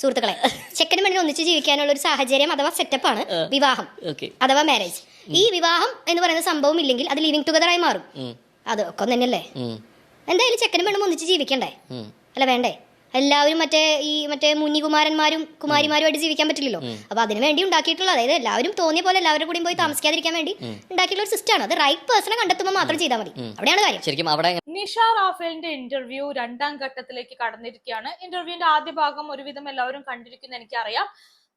സുഹൃത്തുക്കളെ ചെക്കനും പെണ്ണിനും ഒന്നിച്ച് ജീവിക്കാനുള്ള ഒരു സാഹചര്യം അഥവാ ആണ് വിവാഹം. അഥവാ മാരേജ് ഈ വിവാഹം എന്ന് പറയുന്ന സംഭവം ഇല്ലെങ്കിൽ അത് ലിവിങ് ടുഗദർ ആയി മാറും. അത് ഒക്കെ തന്നെയല്ലേ? എന്തായാലും ചെക്കനും പെണ്ണും ഒന്നിച്ച് ജീവിക്കണ്ടേ? അല്ല വേണ്ടേ? എല്ലാവരും മറ്റേ ഈ മറ്റേ മുനികുമാരന്മാരും കുമാരിമാരുമായിട്ട് ജീവിക്കാൻ പറ്റില്ലല്ലോ. അപ്പൊ അതിനു വേണ്ടി ഉണ്ടാക്കിയിട്ടുള്ള അതായത് എല്ലാവരും തോന്നിയ പോലെ എല്ലാവരും കൂടി പോയി താമസിക്കാതിരിക്കാൻ വേണ്ടി ഉണ്ടാക്കിയിട്ടുള്ള ഒരു സിസ്റ്റമാണ് അത് റൈറ്റ് പേഴ്സണെ കണ്ടെത്തുമ്പോൾ മാത്രം ചെയ്താൽ മതി. അവിടെയാണ് കാര്യം. ശരിക്കും അവിടെ നിഷ റാഫേലിന്റെ ഇന്റർവ്യൂ രണ്ടാം ഘട്ടത്തിലേക്ക് കടന്നിരിക്കുകയാണ്. ഇന്റർവ്യൂവിന്റെ ആദ്യ ഭാഗം ഒരുവിധം എല്ലാവരും കണ്ടിരിക്കുന്ന എനിക്കറിയാം.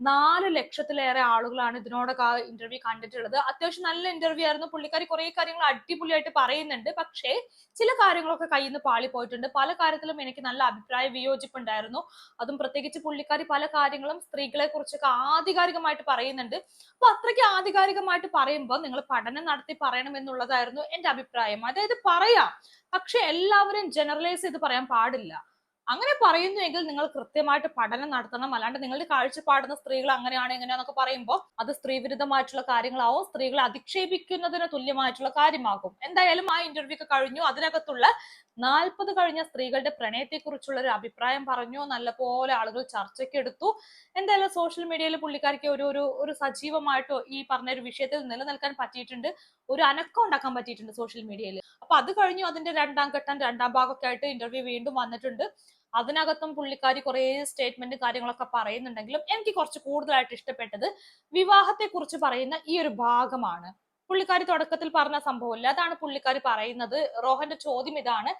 നാല് ലക്ഷത്തിലേറെ ആളുകളാണ് ഇതിനോടൊക്കെ ആ ഇന്റർവ്യൂ കണ്ടിട്ടുള്ളത്. അത്യാവശ്യം നല്ല ഇന്റർവ്യൂ ആയിരുന്നു. പുള്ളിക്കാരി കുറെ കാര്യങ്ങൾ അടിപൊളിയായിട്ട് പറയുന്നുണ്ട്. പക്ഷേ ചില കാര്യങ്ങളൊക്കെ കയ്യിൽ നിന്ന് പാളി പോയിട്ടുണ്ട് പല കാര്യത്തിലും എനിക്ക് നല്ല അഭിപ്രായ വിയോജിപ്പുണ്ടായിരുന്നു. അതും പ്രത്യേകിച്ച് പുള്ളിക്കാരി പല കാര്യങ്ങളും സ്ത്രീകളെ കുറിച്ചൊക്കെ ആധികാരികമായിട്ട് പറയുന്നുണ്ട്. അപ്പൊ അത്രയ്ക്ക് ആധികാരികമായിട്ട് പറയുമ്പോൾ നിങ്ങൾ പഠനം നടത്തി പറയണം എന്നുള്ളതായിരുന്നു എന്റെ അഭിപ്രായം. അതായത് പറയാം. പക്ഷെ എല്ലാവരും ജനറലൈസ് ചെയ്ത് പറയാൻ പാടില്ല. അങ്ങനെ പറയുന്നുവെങ്കിൽ നിങ്ങൾ കൃത്യമായിട്ട് പഠനം നടത്തണം. അല്ലാണ്ട് നിങ്ങളുടെ കാഴ്ചപ്പാടുന്ന സ്ത്രീകൾ അങ്ങനെയാണ് എങ്ങനെയാണെന്നൊക്കെ പറയുമ്പോൾ അത് സ്ത്രീവിരുദ്ധമായിട്ടുള്ള കാര്യങ്ങളാവും. സ്ത്രീകളെ അധിക്ഷേപിക്കുന്നതിന് തുല്യമായിട്ടുള്ള കാര്യമാകും. എന്തായാലും ആ ഇന്റർവ്യൂ ഒക്കെ കഴിഞ്ഞു. അതിനകത്തുള്ള നാൽപ്പത് കഴിഞ്ഞ സ്ത്രീകളുടെ പ്രണയത്തെക്കുറിച്ചുള്ള ഒരു അഭിപ്രായം പറഞ്ഞു. നല്ലപോലെ ആളുകൾ ചർച്ചയ്ക്ക് എടുത്തു. എന്തായാലും സോഷ്യൽ മീഡിയയിൽ പുള്ളിക്കാർക്ക് ഒരു ഒരു ഒരു സജീവമായിട്ടോ ഈ പറഞ്ഞ ഒരു വിഷയത്തിൽ നിലനിൽക്കാൻ പറ്റിയിട്ടുണ്ട്. ഒരു അനക്കം ഉണ്ടാക്കാൻ പറ്റിയിട്ടുണ്ട് സോഷ്യൽ മീഡിയയിൽ. അപ്പൊ അത് കഴിഞ്ഞു. അതിന്റെ രണ്ടാം ഘട്ടം രണ്ടാം ഭാഗമൊക്കെ ആയിട്ട് ഇന്റർവ്യൂ വീണ്ടും വന്നിട്ടുണ്ട്. അതിനകത്തും പുള്ളിക്കാരി കുറേ സ്റ്റേറ്റ്മെന്റ് കാര്യങ്ങളൊക്കെ പറയുന്നുണ്ടെങ്കിലും എനിക്ക് കുറച്ച് കൂടുതലായിട്ട് ഇഷ്ടപ്പെട്ടത് വിവാഹത്തെ കുറിച്ച് പറയുന്ന ഈ ഒരു ഭാഗമാണ്. പുള്ളിക്കാരി തുടക്കത്തിൽ പറഞ്ഞ സംഭവമില്ല. അതാണ് പുള്ളിക്കാരി പറയുന്നത്. റോഹന്റെ ചോദ്യം ഇതാണ്.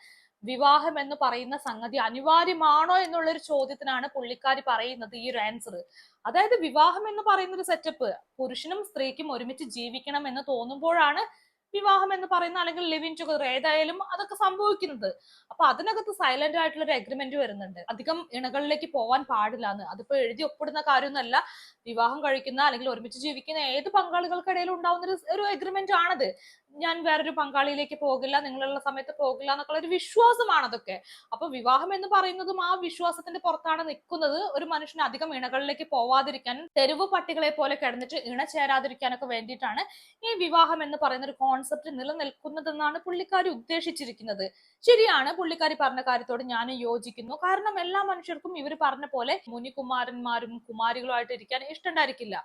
വിവാഹം എന്ന് പറയുന്ന സംഗതി അനിവാര്യമാണോ എന്നുള്ള ഒരു ചോദ്യത്തിനാണ് പുള്ളിക്കാരി പറയുന്നത് ഈ ഒരു ആൻസർ അതായത് വിവാഹം എന്ന് പറയുന്ന ഒരു സെറ്റപ്പ് പുരുഷനും സ്ത്രീക്കും ഒരുമിച്ച് ജീവിക്കണം എന്ന് തോന്നുമ്പോഴാണ് വിവാഹം എന്ന് പറയുന്ന അല്ലെങ്കിൽ ലിവിൻ ടുഗദർ ഏതായാലും അതൊക്കെ സംഭവിക്കുന്നത്. അപ്പൊ അതിനകത്ത് സൈലന്റ് ആയിട്ടുള്ള ഒരു അഗ്രിമെന്റ് വരുന്നുണ്ട്. അധികം ഇണകളിലേക്ക് പോവാൻ പാടില്ല എന്ന്. അതിപ്പോ എഴുതി ഒപ്പിടുന്ന കാര്യമൊന്നുമല്ല. വിവാഹം കഴിക്കുന്ന അല്ലെങ്കിൽ ഒരുമിച്ച് ജീവിക്കുന്ന ഏത് പങ്കാളികൾക്കിടയിൽ ഉണ്ടാവുന്ന ഒരു അഗ്രിമെന്റ് ആണത്. ഞാൻ വേറൊരു പങ്കാളിയിലേക്ക് പോകില്ല നിങ്ങളുള്ള സമയത്ത് പോകില്ല എന്നൊക്കെ ഒരു വിശ്വാസമാണ് അതൊക്കെ. അപ്പൊ വിവാഹം എന്ന് പറയുന്നതും ആ വിശ്വാസത്തിന്റെ പുറത്താണ് നിൽക്കുന്നത്. ഒരു മനുഷ്യന് അധികം ഇണകളിലേക്ക് പോവാതിരിക്കാനും തെരുവ് പട്ടികളെ പോലെ കിടന്നിട്ട് ഇണ ചേരാതിരിക്കാനൊക്കെ വേണ്ടിയിട്ടാണ് ഈ വിവാഹം എന്ന് പറയുന്ന ഒരു കോൺസെപ്റ്റ് നിലനിൽക്കുന്നതെന്നാണ് പുള്ളിക്കാരി ഉദ്ദേശിച്ചിരിക്കുന്നത്. ശരിയാണ് പുള്ളിക്കാരി പറഞ്ഞ കാര്യത്തോട് ഞാൻ യോജിക്കുന്നു. കാരണം എല്ലാ മനുഷ്യർക്കും ഇവർ പറഞ്ഞ പോലെ മുനികുമാരന്മാരും കുമാരികളുമായിട്ട് ഇരിക്കാൻ ഇഷ്ടമുണ്ടായിരിക്കില്ല.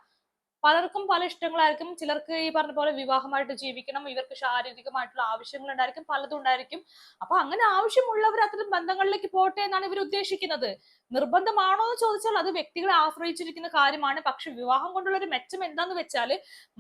പലർക്കും പല ഇഷ്ടങ്ങളായിരിക്കും. ചിലർക്ക് ഈ പറഞ്ഞ പോലെ വിവാഹമായിട്ട് ജീവിക്കണം ഇവർക്ക് ശാരീരികമായിട്ടുള്ള ആവശ്യങ്ങൾ ഉണ്ടായിരിക്കും പലതും ഉണ്ടായിരിക്കും. അപ്പൊ അങ്ങനെ ആവശ്യമുള്ളവർ അത്തരം ബന്ധങ്ങളിലേക്ക് പോട്ടെ എന്നാണ് ഇവർ ഉദ്ദേശിക്കുന്നത്. നിർബന്ധമാണോ എന്ന് ചോദിച്ചാൽ അത് വ്യക്തികളെ ആശ്രയിച്ചിരിക്കുന്ന കാര്യമാണ്. പക്ഷെ വിവാഹം കൊണ്ടുള്ള ഒരു മെച്ചം എന്താന്ന് വെച്ചാൽ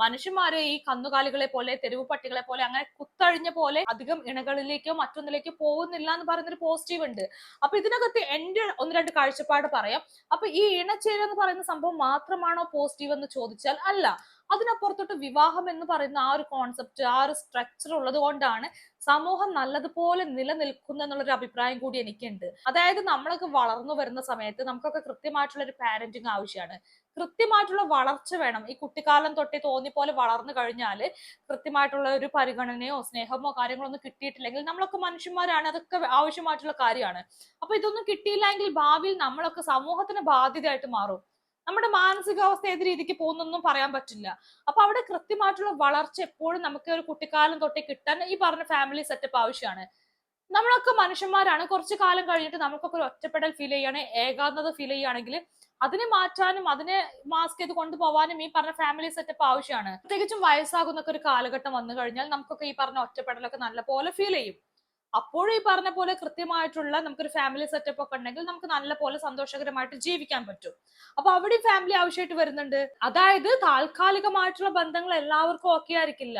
മനുഷ്യന്മാരെ ഈ കന്നുകാലികളെ പോലെ തെരുവ് പട്ടികളെ പോലെ അങ്ങനെ കുത്തഴിഞ്ഞ പോലെ അധികം ഇണകളിലേക്കോ മറ്റൊന്നിലേക്കോ പോകുന്നില്ല എന്ന് പറയുന്നൊരു പോസിറ്റീവ് ഉണ്ട്. അപ്പൊ ഇതിനകത്ത് എന്റെ ഒന്ന് രണ്ട് കാഴ്ചപ്പാട് പറയാം. അപ്പൊ ഈ ഇണച്ചേര എന്ന് പറയുന്ന സംഭവം മാത്രമാണോ പോസിറ്റീവ് എന്ന് ചോദിച്ചാൽ അല്ല. അതിനപ്പുറത്തോട്ട് വിവാഹം എന്ന് പറയുന്ന ആ ഒരു കോൺസെപ്റ്റ് ആ ഒരു സ്ട്രക്ചർ ഉള്ളത് കൊണ്ടാണ് സമൂഹം നല്ലതുപോലെ നിലനിൽക്കുന്നു എന്നുള്ളൊരു അഭിപ്രായം കൂടി എനിക്കുണ്ട്. അതായത് നമ്മളൊക്കെ വളർന്നു വരുന്ന സമയത്ത് നമുക്കൊക്കെ കൃത്യമായിട്ടുള്ള ഒരു പാരന്റിങ് ആവശ്യമാണ്. കൃത്യമായിട്ടുള്ള വളർച്ച വേണം. ഈ കുട്ടിക്കാലം തൊട്ടേ തോന്നി പോലെ വളർന്നു കഴിഞ്ഞാൽ കൃത്യമായിട്ടുള്ള ഒരു പരിഗണനയോ സ്നേഹമോ കാര്യങ്ങളോ ഒന്നും കിട്ടിയിട്ടില്ലെങ്കിൽ നമ്മളൊക്കെ മനുഷ്യന്മാരാണ്. അതൊക്കെ ആവശ്യമായിട്ടുള്ള കാര്യമാണ്. അപ്പൊ ഇതൊന്നും കിട്ടിയില്ലെങ്കിൽ ഭാവിയിൽ നമ്മളൊക്കെ സമൂഹത്തിന് ബാധ്യതയായിട്ട് മാറും. നമ്മുടെ മാനസികാവസ്ഥ ഏത് രീതിക്ക് പോകുന്നൊന്നും പറയാൻ പറ്റില്ല. അപ്പൊ അവിടെ കൃത്യമായിട്ടുള്ള വളർച്ച എപ്പോഴും നമുക്ക് ഒരു കുട്ടിക്കാലം തൊട്ടേ കിട്ടാൻ ഈ പറഞ്ഞ ഫാമിലി സെറ്റപ്പ് ആവശ്യമാണ്. നമ്മളൊക്കെ മനുഷ്യന്മാരാണ്. കുറച്ച് കാലം കഴിഞ്ഞിട്ട് നമുക്കൊക്കെ ഒരു ഒറ്റപ്പെടൽ ഫീൽ ചെയ്യാണ്. ഏകാന്തത ഫീൽ ചെയ്യുകയാണെങ്കിൽ അതിനെ മാറ്റാനും അതിനെ മാസ്ക് ചെയ്ത് കൊണ്ടുപോകാനും ഈ പറഞ്ഞ ഫാമിലി സെറ്റപ്പ് ആവശ്യമാണ്. പ്രത്യേകിച്ചും വയസ്സാകുന്നൊക്കെ ഒരു കാലഘട്ടം വന്നു കഴിഞ്ഞാൽ നമുക്കൊക്കെ ഈ പറഞ്ഞ ഒറ്റപ്പെടലൊക്കെ നല്ല പോലെ ഫീൽ ചെയ്യും. അപ്പോഴും ഈ പറഞ്ഞ പോലെ കൃത്യമായിട്ടുള്ള നമുക്കൊരു ഫാമിലി സെറ്റപ്പ് ഒക്കെ ഉണ്ടെങ്കിൽ നമുക്ക് നല്ല പോലെ സന്തോഷകരമായിട്ട് ജീവിക്കാൻ പറ്റും. അപ്പൊ അവിടെ ഫാമിലി ആവശ്യമായിട്ട് വരുന്നുണ്ട്. അതായത് താൽക്കാലികമായിട്ടുള്ള ബന്ധങ്ങൾ എല്ലാവർക്കും ഓക്കെ ആയിരിക്കില്ല.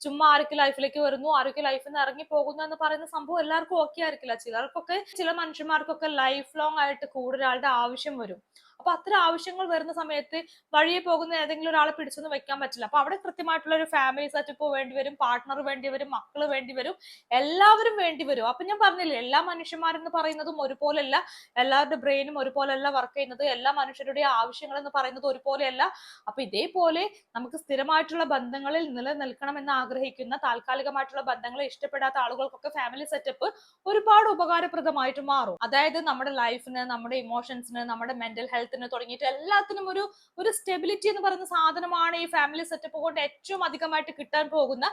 ചുമ്മാ ആരൊക്കെ ലൈഫിലേക്ക് വരുന്നു ആരൊക്കെ ലൈഫിൽ നിന്ന് ഇറങ്ങി പോകുന്നു എന്ന് പറയുന്ന സംഭവം എല്ലാവർക്കും ഓക്കെ ആയിരിക്കില്ല. ചിലർക്കൊക്കെ ചില മനുഷ്യന്മാർക്കൊക്കെ ലൈഫ് ലോങ് ആയിട്ട് കൂടുതലാളുടെ ആവശ്യം വരും. അപ്പൊ അത്ര ആവശ്യങ്ങൾ വരുന്ന സമയത്ത് വഴിയെ പോകുന്ന ഏതെങ്കിലും ഒരാളെ പിടിച്ചൊന്നും വെക്കാൻ പറ്റില്ല. അപ്പൊ അവിടെ കൃത്യമായിട്ടുള്ള ഒരു ഫാമിലി സെറ്റപ്പ് വേണ്ടി വരും പാർട്ട്ണർ വേണ്ടിവരും മക്കൾ വേണ്ടി വരും എല്ലാവരും വേണ്ടി വരും. അപ്പൊ ഞാൻ പറഞ്ഞില്ലേ എല്ലാ മനുഷ്യന്മാരെന്ന് പറയുന്നതും ഒരുപോലെയല്ല എല്ലാവരുടെ ബ്രെയിനും ഒരുപോലെയല്ല വർക്ക് ചെയ്യുന്നത് എല്ലാ മനുഷ്യരുടെയും ആവശ്യങ്ങൾ എന്ന് പറയുന്നത് ഒരുപോലെയല്ല. അപ്പൊ ഇതേപോലെ നമുക്ക് സ്ഥിരമായിട്ടുള്ള ബന്ധങ്ങളിൽ നിലനിൽക്കണം എന്ന് ആഗ്രഹിക്കുന്ന താൽക്കാലികമായിട്ടുള്ള ബന്ധങ്ങളെ ഇഷ്ടപ്പെടാത്ത ആളുകൾക്കൊക്കെ ഫാമിലി സെറ്റപ്പ് ഒരുപാട് ഉപകാരപ്രദമായിട്ട് മാറും. അതായത് നമ്മുടെ ലൈഫിന് നമ്മുടെ ഇമോഷൻസിന് നമ്മുടെ മെന്റൽ ഹെൽത്തിന് തുടങ്ങിയിട്ട് എല്ലാത്തിനും ഒരു ഒരു സ്റ്റെബിലിറ്റി എന്ന് പറയുന്ന സാധനമാണ് ഈ ഫാമിലി സെറ്റപ്പ് കൊണ്ട് ഏറ്റവും അധികമായിട്ട് കിട്ടാൻ പോകുന്ന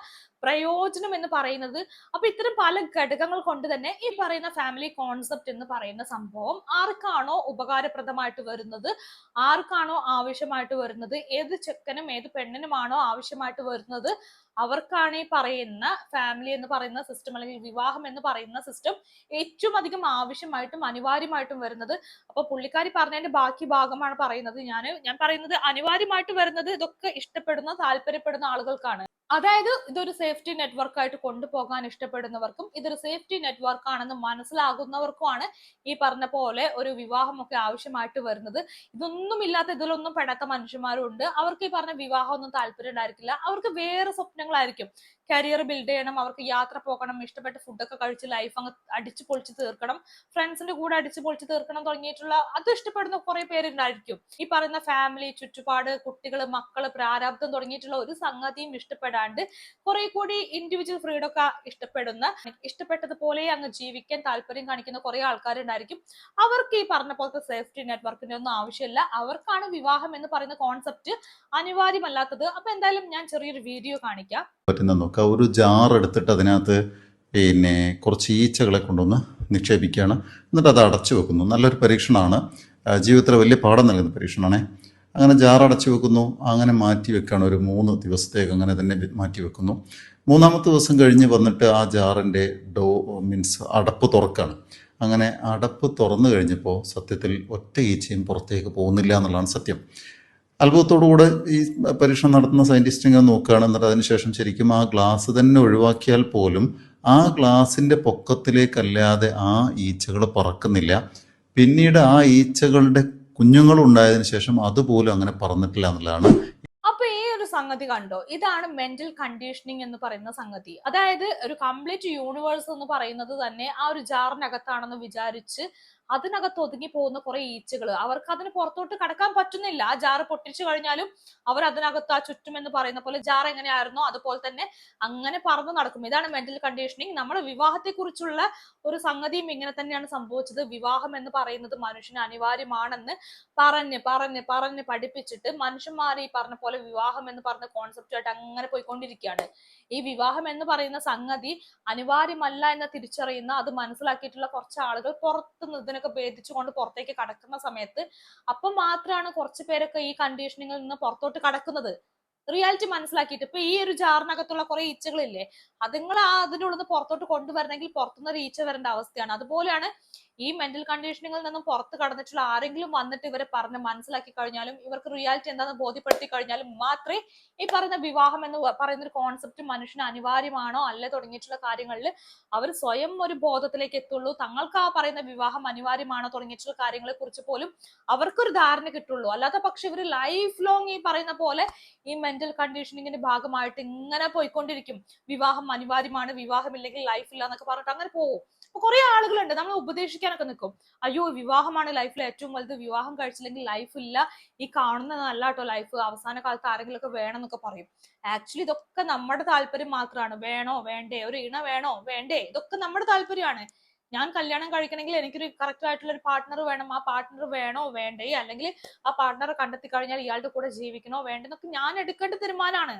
പ്രയോജനം എന്ന് പറയുന്നത്. അപ്പൊ ഇത്തരം പല ഘടകങ്ങൾ കൊണ്ട് തന്നെ ഈ പറയുന്ന ഫാമിലി കോൺസെപ്റ്റ് എന്ന് പറയുന്ന സംഭവം ആർക്കാണോ ഉപകാരപ്രദമായിട്ട് വരുന്നത്? ആർക്കാണോ ആവശ്യമായിട്ട് വരുന്നത്? ഏത് ചെക്കനും ഏത് പെണ്ണിനുമാണോ ആവശ്യമായിട്ട് വരുന്നത്? അവർക്കാണ് ഈ പറയുന്ന ഫാമിലി എന്ന് പറയുന്ന സിസ്റ്റം അല്ലെങ്കിൽ വിവാഹം എന്ന് പറയുന്ന സിസ്റ്റം ഏറ്റവും അധികം ആവശ്യമായിട്ടും അനിവാര്യമായിട്ടും വരുന്നത്. അപ്പൊ പുള്ളിക്കാരി പറഞ്ഞതിന്റെ ബാക്കി ഭാഗമാണ് പറയുന്നത്. ഞാൻ ഞാൻ പറയുന്നത് അനിവാര്യമായിട്ട് വരുന്നത് ഇതൊക്കെ ഇഷ്ടപ്പെടുന്ന താല്പര്യപ്പെടുന്ന ആളുകൾക്കാണ്. അതായത് ഇതൊരു സേഫ്റ്റി നെറ്റ്വർക്ക് ആയിട്ട് കൊണ്ടുപോകാൻ ഇഷ്ടപ്പെടുന്നവർക്കും ഇതൊരു സേഫ്റ്റി നെറ്റ്വർക്ക് ആണെന്ന് മനസ്സിലാകുന്നവർക്കുമാണ് ഈ പറഞ്ഞ പോലെ ഒരു വിവാഹമൊക്കെ ആവശ്യമായിട്ട് വരുന്നത്. ഇതൊന്നും ഇല്ലാത്ത ഇതിലൊന്നും പെടാത്ത മനുഷ്യന്മാരും ഉണ്ട് അവർക്ക് ഈ പറഞ്ഞ വിവാഹം ഒന്നും താല്പര്യം ഉണ്ടായിരിക്കില്ല. അവർക്ക് വേറെ സ്വപ്നങ്ങളായിരിക്കും. കരിയർ ബിൽഡ് ചെയ്യണം അവർക്ക് യാത്ര പോകണം ഇഷ്ടപ്പെട്ട ഫുഡൊക്കെ കഴിച്ച് ലൈഫ് അങ്ങ് അടിച്ചു പൊളിച്ച് തീർക്കണം ഫ്രണ്ട്സിന്റെ കൂടെ അടിച്ചു പൊളിച്ച് തീർക്കണം തുടങ്ങിയിട്ടുള്ള അത് ഇഷ്ടപ്പെടുന്ന കുറെ പേരുണ്ടായിരിക്കും. ഈ പറയുന്ന ഫാമിലി ചുറ്റുപാട് കുട്ടികൾ മക്കൾ പ്രാരാബ്ദം തുടങ്ങിയിട്ടുള്ള ഒരു സംഗതിയും ഇഷ്ടപ്പെടാണ്ട് കുറെ കൂടി ഇൻഡിവിജ്വൽ ഫ്രീഡം ഒക്കെ ഇഷ്ടപ്പെടുന്ന ഇഷ്ടപ്പെട്ടതുപോലെ അങ്ങ് ജീവിക്കാൻ താല്പര്യം കാണിക്കുന്ന കുറെ ആൾക്കാരുണ്ടായിരിക്കും. അവർക്ക് ഈ പറഞ്ഞ പോലത്തെ സേഫ്റ്റി നെറ്റ്വർക്കിന്റെ ഒന്നും ആവശ്യമില്ല. അവർക്കാണ് വിവാഹം എന്ന് പറയുന്ന കോൺസെപ്റ്റ് അനിവാര്യമല്ലാത്തത്. അപ്പൊ എന്തായാലും ഞാൻ ചെറിയൊരു വീഡിയോ കാണിക്കാം. നോക്കുക ഒരു ജാർ എടുത്തിട്ട് അതിനകത്ത് പിന്നെ കുറച്ച് ഈച്ചകളെ കൊണ്ടുവന്ന് നിക്ഷേപിക്കുകയാണ്. എന്നിട്ട് അത് അടച്ചു വെക്കുന്നു. നല്ലൊരു പരീക്ഷണമാണ്. ജീവിതത്തിൽ വലിയ പാഠം നൽകുന്ന പരീക്ഷണമാണേ. അങ്ങനെ ജാർ അടച്ചു വെക്കുന്നു. അങ്ങനെ മാറ്റി വെക്കുകയാണ്. ഒരു മൂന്ന് ദിവസത്തേക്ക് അങ്ങനെ തന്നെ മാറ്റി വെക്കുന്നു. മൂന്നാമത്തെ ദിവസം കഴിഞ്ഞ് വന്നിട്ട് ആ ജാറിന്റെ ഡോ മീൻസ് അടപ്പ് തുറക്കാണ് അങ്ങനെ അടപ്പ് തുറന്നു കഴിഞ്ഞപ്പോൾ സത്യത്തിൽ ഒറ്റ ഈച്ചയും പുറത്തേക്ക് പോകുന്നില്ല എന്നുള്ളതാണ് സത്യം. അത്ഭുതത്തോടുകൂടെ ഈ പരീക്ഷണം നടത്തുന്ന സയന്റിസ്റ്റ് ഇങ്ങനെ നോക്കുകയാണ്. എന്നിട്ട് അതിനുശേഷം ശരിക്കും ആ ഗ്ലാസ് തന്നെ ഒഴിവാക്കിയാൽ പോലും ആ ഗ്ലാസിന്റെ പൊക്കത്തിലേക്കല്ലാതെ ആ ഈച്ചകൾ പറക്കുന്നില്ല. പിന്നീട് ആ ഈച്ചകളുടെ കുഞ്ഞുങ്ങൾ ഉണ്ടായതിനു ശേഷം അതുപോലും അങ്ങനെ പറന്നിട്ടില്ല എന്നുള്ളതാണ്. അപ്പൊ ഈ ഒരു സംഗതി കണ്ടോ? ഇതാണ് മെന്റൽ കണ്ടീഷനിങ് എന്ന് പറയുന്ന സംഗതി. അതായത് ഒരു കംപ്ലീറ്റ് യൂണിവേഴ്സ് എന്ന് പറയുന്നത് തന്നെ ആ ഒരു ജാറിനകത്താണെന്ന് വിചാരിച്ച് അതിനകത്ത് ഒതുങ്ങി പോകുന്ന കുറെ ഈച്ചകൾ അവർക്ക് അതിന് പുറത്തോട്ട് കടക്കാൻ പറ്റുന്നില്ല. ആ ജാറ് പൊട്ടിച്ചു കഴിഞ്ഞാലും അവർ അതിനകത്ത് ആ ചുറ്റും എന്ന് പറയുന്ന പോലെ ജാർ എങ്ങനെയായിരുന്നോ അതുപോലെ തന്നെ അങ്ങനെ പറന്ന് നടക്കും. ഇതാണ് മെന്റൽ കണ്ടീഷനിങ് നമ്മുടെ വിവാഹത്തെ കുറിച്ചുള്ള ഒരു സംഗതിയും ഇങ്ങനെ തന്നെയാണ് സംഭവിച്ചത്. വിവാഹം എന്ന് പറയുന്നത് മനുഷ്യന് അനിവാര്യമാണെന്ന് പറഞ്ഞ് പറഞ്ഞ് പറഞ്ഞ് പഠിപ്പിച്ചിട്ട് മനുഷ്യന്മാർ ഈ പറഞ്ഞ പോലെ വിവാഹം എന്ന് പറഞ്ഞ കോൺസെപ്റ്റുമായിട്ട് അങ്ങനെ പോയിക്കൊണ്ടിരിക്കുകയാണ്. ഈ വിവാഹം എന്ന് പറയുന്ന സംഗതി അനിവാര്യമല്ല എന്ന് തിരിച്ചറിയുന്ന അത് മനസ്സിലാക്കിയിട്ടുള്ള കുറച്ച് ആളുകൾ പുറത്ത് നിന്ന് ഇതിനൊക്കെ ഭേദിച്ചുകൊണ്ട് പുറത്തേക്ക് കടക്കുന്ന സമയത്ത് അപ്പം മാത്രമാണ് കുറച്ച് പേരൊക്കെ ഈ കണ്ടീഷനിങ്ങിൽ നിന്ന് പുറത്തോട്ട് കടക്കുന്നത്. റിയാലിറ്റി മനസ്സിലാക്കിയിട്ട്. ഇപ്പൊ ഈ ഒരു ജാറിനകത്തുള്ള കുറെ ഈച്ചകളില്ലേ അതുങ്ങൾ അതിനുള്ളത് പുറത്തോട്ട് കൊണ്ടുവരണമെങ്കിൽ പുറത്തുനിന്ന് ഒരു ഈച്ച വരേണ്ട അവസ്ഥയാണ്. അതുപോലെയാണ് ഈ മെന്റൽ കണ്ടീഷനിങ്ങിൽ നിന്നും പുറത്ത് കടന്നിട്ടുള്ള ആരെങ്കിലും വന്നിട്ട് ഇവരെ പറഞ്ഞ് മനസ്സിലാക്കി കഴിഞ്ഞാലും ഇവർക്ക് റിയാലിറ്റി എന്താണെന്ന് ബോധ്യപ്പെടുത്തി കഴിഞ്ഞാലും മാത്രമേ ഈ പറയുന്ന വിവാഹം എന്ന് പറയുന്ന ഒരു കോൺസെപ്റ്റ് മനുഷ്യന് അനിവാര്യമാണോ അല്ല തുടങ്ങിയിട്ടുള്ള കാര്യങ്ങളിൽ അവർ സ്വയം ഒരു ബോധത്തിലേക്ക് എത്തുള്ളൂ. തങ്ങൾക്ക് ആ പറയുന്ന വിവാഹം അനിവാര്യമാണോ തുടങ്ങിയിട്ടുള്ള കാര്യങ്ങളെ കുറിച്ച് പോലും അവർക്കൊരു ധാരണ കിട്ടുള്ളൂ. അല്ലാത്ത പക്ഷെ ഇവർ ലൈഫ് ലോങ് ഈ പറയുന്ന പോലെ ഈ മെന്റൽ കണ്ടീഷനിങ്ങിന്റെ ഭാഗമായിട്ട് ഇങ്ങനെ പോയിക്കൊണ്ടിരിക്കും. വിവാഹം അനിവാര്യമാണ് വിവാഹം ഇല്ലെങ്കിൽ ലൈഫ് ഇല്ല എന്നൊക്കെ പറഞ്ഞിട്ട് അങ്ങനെ പോകും അപ്പൊ കുറെ ആളുകളുണ്ട്. നമ്മൾ ഉപദേശിക്കാനൊക്കെ നിൽക്കും അയ്യോ വിവാഹമാണ് ലൈഫിൽ ഏറ്റവും വലുത്. വിവാഹം കഴിച്ചില്ലെങ്കിൽ ലൈഫ് ഇല്ല. ഈ കാണുന്നതല്ല കേട്ടോ ലൈഫ്. അവസാന കാലത്ത് ആരെങ്കിലും ഒക്കെ വേണം എന്നൊക്കെ പറയും. ആക്ച്വലി ഇതൊക്കെ നമ്മുടെ താല്പര്യം മാത്രമാണ് വേണോ വേണ്ടേ? ഒരു ഇണ വേണോ വേണ്ടേ? ഇതൊക്കെ നമ്മുടെ താല്പര്യമാണ്. ഞാൻ കല്യാണം കഴിക്കണമെങ്കിൽ എനിക്കൊരു കറക്റ്റ് ആയിട്ടുള്ള ഒരു പാർട്ട്ണർ വേണം. ആ പാർട്ണർ വേണോ വേണ്ടേ? അല്ലെങ്കിൽ ആ പാർട്ണർ കണ്ടെത്തി കഴിഞ്ഞാൽ ഇയാളുടെ കൂടെ ജീവിക്കണോ വേണ്ടെന്നൊക്കെ ഞാൻ എടുക്കേണ്ട തീരുമാനമാണ്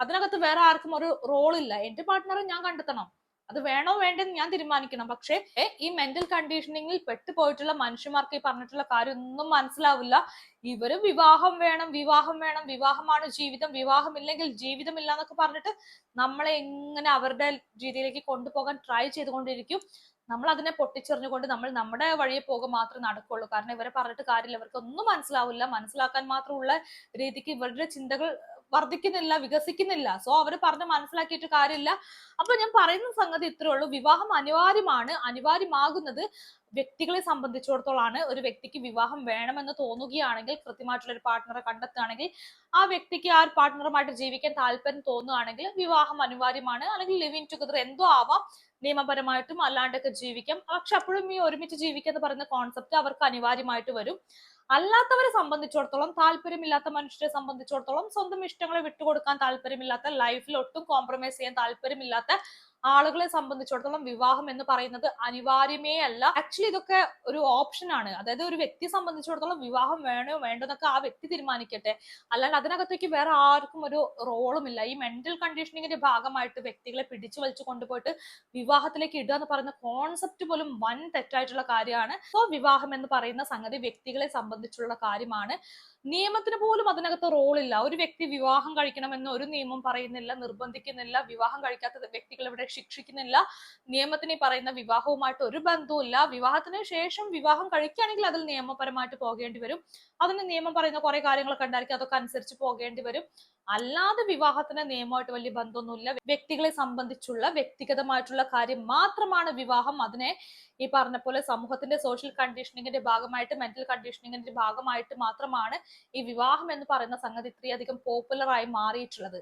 അതിനകത്ത് വേറെ ആർക്കും ഒരു റോൾ ഇല്ല. എന്റെ പാർട്ട്ണറെ ഞാൻ കണ്ടെത്തണം. അത് വേണോ വേണ്ടെന്ന് ഞാൻ തീരുമാനിക്കണം. പക്ഷേ ഈ മെന്റൽ കണ്ടീഷനിങ്ങിൽ പെട്ടുപോയിട്ടുള്ള മനുഷ്യന്മാർക്ക് ഈ പറഞ്ഞിട്ടുള്ള കാര്യം ഒന്നും മനസ്സിലാവില്ല. ഇവർ വിവാഹം വേണം വിവാഹം വേണം വിവാഹമാണ് ജീവിതം വിവാഹമില്ലെങ്കിൽ ജീവിതമില്ല എന്നൊക്കെ പറഞ്ഞിട്ട് നമ്മളെ എങ്ങനെ അവരുടെ രീതിയിലേക്ക് കൊണ്ടുപോകാൻ ട്രൈ ചെയ്തുകൊണ്ടിരിക്കും. നമ്മൾ അതിനെ പൊട്ടിച്ചെറിഞ്ഞുകൊണ്ട് നമ്മൾ നമ്മുടെ വഴിയെ പോകുക മാത്രമേ നടക്കുള്ളൂ. കാരണം ഇവരെ പറഞ്ഞിട്ട് കാര്യമില്ല. ഇവർക്ക് ഒന്നും മനസ്സിലാവില്ല. മനസ്സിലാക്കാൻ മാത്രമുള്ള രീതിക്ക് ഇവരുടെ ചിന്തകൾ വർദ്ധിക്കുന്നില്ല വികസിക്കുന്നില്ല. സോ അവർ പറഞ്ഞ് മനസ്സിലാക്കിയിട്ട് കാര്യമില്ല. അപ്പൊ ഞാൻ പറയുന്ന സംഗതി ഇത്രേ ഉള്ളൂ. വിവാഹം അനിവാര്യമാണ് അനിവാര്യമാകുന്നത് വ്യക്തികളെ സംബന്ധിച്ചിടത്തോളാണ്. ഒരു വ്യക്തിക്ക് വിവാഹം വേണമെന്ന് തോന്നുകയാണെങ്കിൽ കൃത്യമായിട്ടുള്ള ഒരു പാർട്ട്ണറെ കണ്ടെത്തുകയാണെങ്കിൽ ആ വ്യക്തിക്ക് ആ ഒരു പാർട്ട്ണറുമായിട്ട് ജീവിക്കാൻ താല്പര്യം തോന്നുകയാണെങ്കിൽ വിവാഹം അനിവാര്യമാണ്. അല്ലെങ്കിൽ ലിവിങ് ടുഗദർ എന്തോ ആവാം നിയമപരമായിട്ടും അല്ലാണ്ടൊക്കെ ജീവിക്കാം. പക്ഷെ അപ്പോഴും ഈ ഒരുമിച്ച് ജീവിക്കുക എന്ന് പറയുന്ന കോൺസെപ്റ്റ് അവർക്ക് അനിവാര്യമായിട്ട് വരും. അല്ലാത്തവരെ സംബന്ധിച്ചിടത്തോളം താല്പര്യമില്ലാത്ത മനുഷ്യരെ സംബന്ധിച്ചിടത്തോളം സ്വന്തം ഇഷ്ടങ്ങളെ വിട്ടുകൊടുക്കാൻ താല്പര്യമില്ലാത്ത ലൈഫിൽ ഒട്ടും കോംപ്രമൈസ് ചെയ്യാൻ താല്പര്യമില്ലാത്ത ആളുകളെ സംബന്ധിച്ചിടത്തോളം വിവാഹം എന്ന് പറയുന്നത് അനിവാര്യമേ അല്ല ആക്ച്വലി ഇതൊക്കെ ഒരു ഓപ്ഷൻ ആണ്. അതായത് ഒരു വ്യക്തിയെ സംബന്ധിച്ചിടത്തോളം വിവാഹം വേണോ വേണ്ടോ എന്നൊക്കെ ആ വ്യക്തി തീരുമാനിക്കട്ടെ. അല്ലാണ്ട് അതിനകത്തേക്ക് വേറെ ആർക്കും ഒരു റോളും ഇല്ല. ഈ മെന്റൽ കണ്ടീഷനിങ്ങിന്റെ ഭാഗമായിട്ട് വ്യക്തികളെ പിടിച്ചു വലിച്ചു കൊണ്ടുപോയിട്ട് വിവാഹത്തിലേക്ക് ഇടുക എന്ന് പറയുന്ന കോൺസെപ്റ്റ് പോലും വൻ തെറ്റായിട്ടുള്ള കാര്യമാണ്. സോ വിവാഹം എന്ന് പറയുന്ന സംഗതി വ്യക്തികളെ സംബന്ധിച്ചുള്ള കാര്യമാണ്. നിയമത്തിന് പോലും അതിനകത്ത് റോളില്ല ഒരു വ്യക്തി വിവാഹം കഴിക്കണമെന്ന് ഒരു നിയമം പറയുന്നില്ല നിർബന്ധിക്കുന്നില്ല വിവാഹം കഴിക്കാത്ത വ്യക്തികൾ ഇവിടെ ശിക്ഷിക്കുന്നില്ല. നിയമത്തിന് പറയുന്ന വിവാഹവുമായിട്ട് ഒരു ബന്ധവുമില്ല. വിവാഹത്തിന് ശേഷം വിവാഹം കഴിക്കുകയാണെങ്കിൽ അതിൽ നിയമപരമായിട്ട് പോകേണ്ടി വരും. അതിന് നിയമം പറയുന്ന കുറെ കാര്യങ്ങളൊക്കെ ഉണ്ടായിരിക്കും. അതൊക്കെ അനുസരിച്ച് പോകേണ്ടി വരും. അല്ലാതെ വിവാഹത്തിന് നിയമമായിട്ട് വലിയ ബന്ധമൊന്നുമില്ല. വ്യക്തികളെ സംബന്ധിച്ചുള്ള വ്യക്തിഗതമായിട്ടുള്ള കാര്യം മാത്രമാണ് വിവാഹം. അതിനെ ഈ പറഞ്ഞ പോലെ സമൂഹത്തിന്റെ സോഷ്യൽ കണ്ടീഷനിങ്ങിന്റെ ഭാഗമായിട്ട് മെന്റൽ കണ്ടീഷനിങ്ങിന്റെ ഭാഗമായിട്ട് മാത്രമാണ് ഈ വിവാഹം എന്ന് പറയുന്ന സംഗതി ഇത്രയധികം പോപ്പുലർ ആയി മാറിയിട്ടുള്ളത്.